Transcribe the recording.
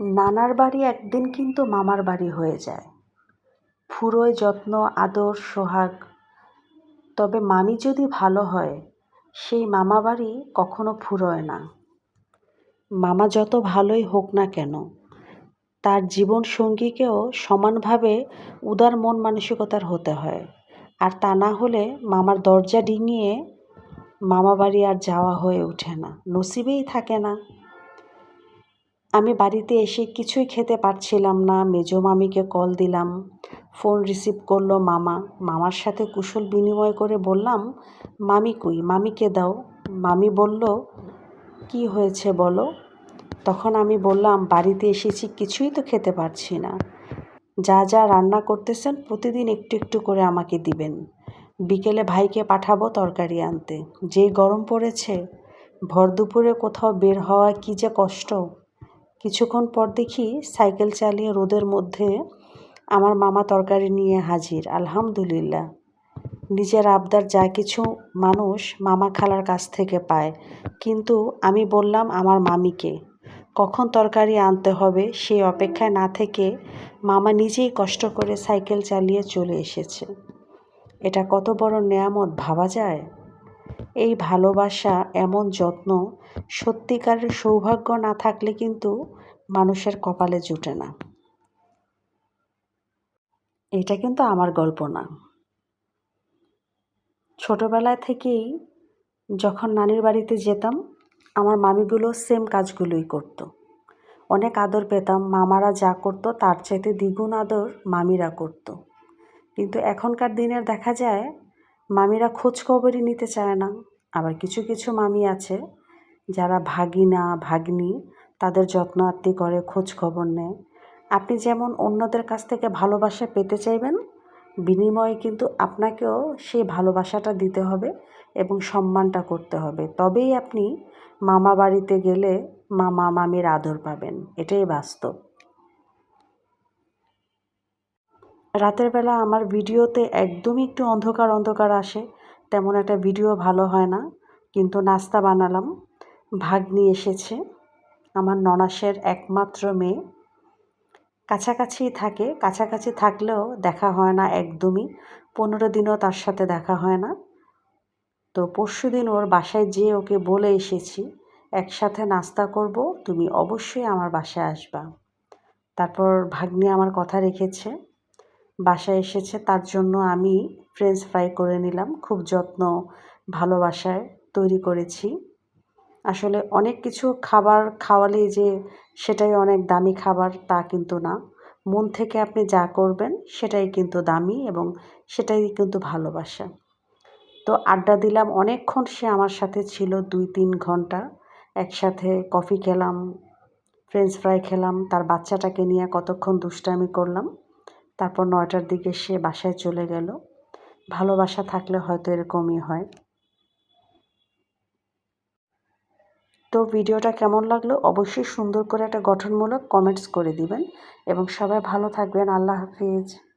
নানার বাড়ি একদিন কিন্তু মামার বাড়ি হয়ে যায়। ফুরোয় যত্ন, আদর, সোহাগ। তবে মামি যদি ভালো হয়, সেই মামা বাড়ি কখনো ফুরোয় না। মামা যত ভালোই হোক না কেন, তার জীবন সঙ্গীকেও সমানভাবে উদার মন মানসিকতার হতে হয়। আর তা না হলে মামার দরজা ডিঙিয়ে মামা বাড়ি আর যাওয়া হয়ে ওঠে না, নসিবেই থাকে না। আমি বাড়িতে এসে কিছুই খেতে পারছিলাম না। মেজো মামিকে কল দিলাম। ফোন রিসিভ করল মামা। মামার সাথে কুশল বিনিময় করে বললাম, মামি কই? মামিকে দাও। মামি বলল, কি হয়েছে বলো? তখন আমি বললাম, বাড়িতে এসেছি, কিছুই তো খেতে পারছি না। যা যা রান্না করতেছেন, প্রতিদিন একটু একটু করে আমাকে দিবেন। বিকেলে ভাইকে পাঠাবো তরকারি আনতে। যেই গরম পড়েছে, ভর দুপুরে কোথাও বের হওয়া কী যে কষ্ট। কিছুক্ষণ পর দেখি সাইকেল চালিয়ে রোদের মধ্যে আমার মামা তরকারি নিয়ে হাজির, আলহামদুলিল্লাহ। নিজের আবদার যা কিছু মানুষ মামা খালার কাছ থেকে পায়। কিন্তু আমি বললাম আমার মামিকে, কখন তরকারি আনতে হবে সেই অপেক্ষায় না থেকে মামা নিজেই কষ্ট করে সাইকেল চালিয়ে চলে এসেছে। এটা কত বড় নেয়ামত ভাবা যায়? এই ভালোবাসা এমন যত্ন, সত্যিকারের সৌভাগ্য না থাকলে কিন্তু মানুষের কপালে জুটে না। এটা কিন্তু আমার গল্প না। ছোটবেলায় থেকেই যখন নানির বাড়িতে যেতাম, আমার মামিগুলো সেম কাজগুলোই করতো। অনেক আদর পেতাম, মামারা যা করতো তার চাইতে দ্বিগুণ আদর মামিরা করতো। কিন্তু এখনকার দিনের দেখা যায় মামিরা খোঁজ খবরই নিতে চায় না। আবার কিছু কিছু মামি আছে যারা ভাগিনা, ভাগ্নি তাদের যত্ন আত্মি করে খোঁজ খবর নেয়। আপনি যেমন অন্যদের কাছ থেকে ভালোবাসা পেতে চাইবেন, বিনিময়ে কিন্তু আপনাকেও সেই ভালোবাসাটা দিতে হবে এবং সম্মানটা করতে হবে। তবেই আপনি মামা বাড়িতে গেলে মামা, মামির আদর পাবেন। এটাই বাস্তব। রাতের বেলা আমার ভিডিওতে একদমই একটু অন্ধকার অন্ধকার আসে, তেমন একটা ভিডিও ভালো হয় না, কিন্তু নাস্তা বানালাম। ভাগ্নি এসেছে, আমার ননাসের একমাত্র মেয়ে। কাছাকাছি থাকে, কাছাকাছি থাকলেও দেখা হয় না একদমই, পনেরো দিনও তার সাথে দেখা হয় না। তো পরশু দিন ওর বাসায় যেয়ে ওকে বলে এসেছি, একসাথে নাস্তা করব, তুমি অবশ্যই আমার বাসায় আসবা। তারপর ভাগ্নি আমার কথা রেখেছে বাসায় এসেছে, তার জন্য আমি ফ্রেঞ্চ ফ্রাই করে নিলাম। খুব যত্ন, ভালোবাসায় তৈরি করেছি। আসলে অনেক কিছু খাবার খাওয়ালে যে সেটাই অনেক দামি খাবার, তা কিন্তু না। মন থেকে আপনি যা করবেন, সেটাই কিন্তু দামি এবং সেটাই কিন্তু ভালোবাসা। তো আড্ডা দিলাম। অনেকক্ষণ সে আমার সাথে ছিল দুই তিন ঘণ্টা। একসাথে কফি খেলাম ফ্রেঞ্চ ফ্রাই খেলাম, তার বাচ্চাটাকে নিয়ে কতক্ষণ দুষ্টামি করলাম। তারপর নয়টার দিকে সে বাসায় চলে গেল। ভালোবাসা থাকলে হয়তো এরকমই হয়। তো ভিডিওটা কেমন লাগল? অবশ্যই সুন্দর করে একটা গঠনমূলক কমেন্টস করে দিবেন। এবং সবাই ভালো থাকবেন। আল্লাহ হাফিজ।